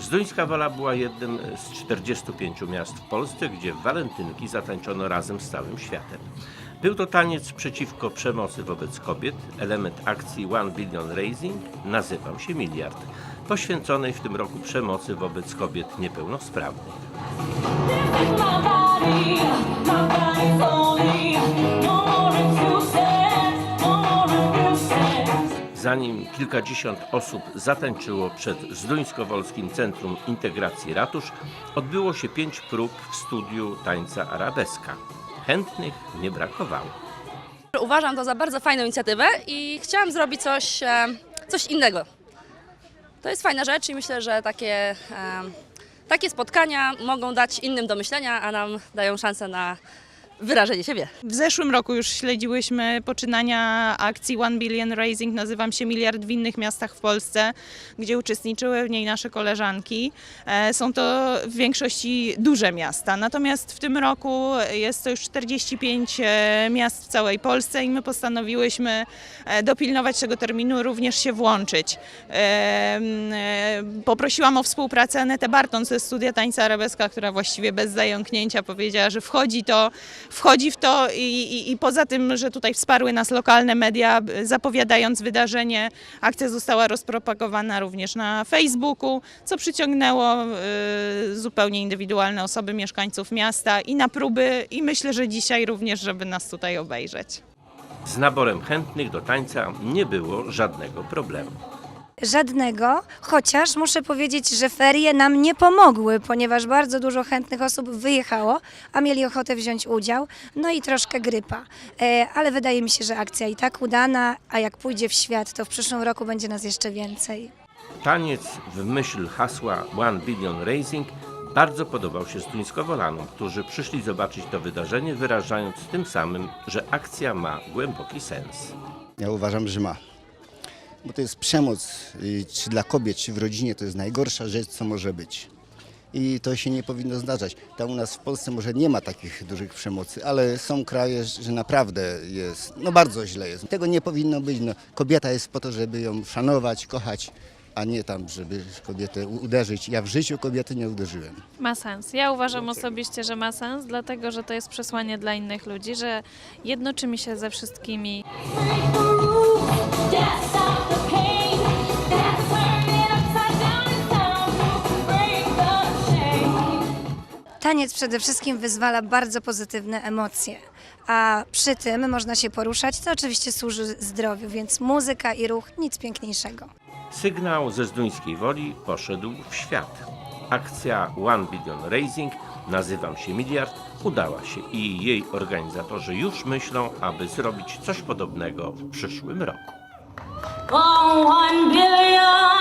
Zduńska Wola była jednym z 45 miast w Polsce, gdzie walentynki zatańczono razem z całym światem. Był to taniec przeciwko przemocy wobec kobiet, element akcji One Billion Raising, nazywał się Miliard, poświęconej w tym roku przemocy wobec kobiet niepełnosprawnych. Zanim kilkadziesiąt osób zatańczyło przed Zduńskowolskim Centrum Integracji Ratusz, odbyło się pięć prób w studiu tańca arabeska. Chętnych nie brakowało. Uważam to za bardzo fajną inicjatywę i chciałam zrobić coś, e, coś innego. To jest fajna rzecz i myślę, że takie, e, takie spotkania mogą dać innym do myślenia, a nam dają szansę na wyrażenie siebie. W zeszłym roku już śledziłyśmy poczynania akcji One Billion Raising, nazywam się Miliard w innych miastach w Polsce, gdzie uczestniczyły w niej nasze koleżanki. E, Są to w większości duże miasta, natomiast w tym roku jest to już 45 e, miast w całej Polsce i my postanowiłyśmy e, dopilnować tego terminu, również się włączyć. Poprosiłam o współpracę Anetę Barton ze Studia Tańca Arabeska, która właściwie bez zająknięcia powiedziała, że wchodzi to wchodzi w to i, i, i poza tym, że tutaj wsparły nas lokalne media, zapowiadając wydarzenie, akcja została rozpropagowana również na Facebooku, co przyciągnęło y, zupełnie indywidualne osoby mieszkańców miasta i na próby i myślę, że dzisiaj również, żeby nas tutaj obejrzeć. Z naborem chętnych do tańca nie było żadnego problemu. Żadnego, chociaż muszę powiedzieć, że ferie nam nie pomogły, ponieważ bardzo dużo chętnych osób wyjechało, a mieli ochotę wziąć udział, no i troszkę grypa. E, ale wydaje mi się, że akcja i tak udana, a jak pójdzie w świat, to w przyszłym roku będzie nas jeszcze więcej. Taniec w myśl hasła One Billion Raising bardzo podobał się Zduńskowolanom, którzy przyszli zobaczyć to wydarzenie, wyrażając tym samym, że akcja ma głęboki sens. Ja uważam, że ma. Bo to jest przemoc, y, czy dla kobiet, czy w rodzinie, to jest najgorsza rzecz, co może być. I to się nie powinno zdarzać. Tam u nas w Polsce może nie ma takich dużych przemocy, ale są kraje, że naprawdę jest, no bardzo źle jest. Tego nie powinno być. No, kobieta jest po to, żeby ją szanować, kochać, a nie tam, żeby kobietę uderzyć. Ja w życiu kobiety nie uderzyłem. Ma sens. Ja uważam osobiście, że ma sens, dlatego że to jest przesłanie dla innych ludzi, że jednoczymy się ze wszystkimi. Taniec przede wszystkim wyzwala bardzo pozytywne emocje, a przy tym można się poruszać, co oczywiście służy zdrowiu, więc muzyka i ruch nic piękniejszego. Sygnał ze Zduńskiej Woli poszedł w świat. Akcja One Billion Raising, nazywam się Miliard, udała się i jej organizatorzy już myślą, aby zrobić coś podobnego w przyszłym roku. Oh, one billion.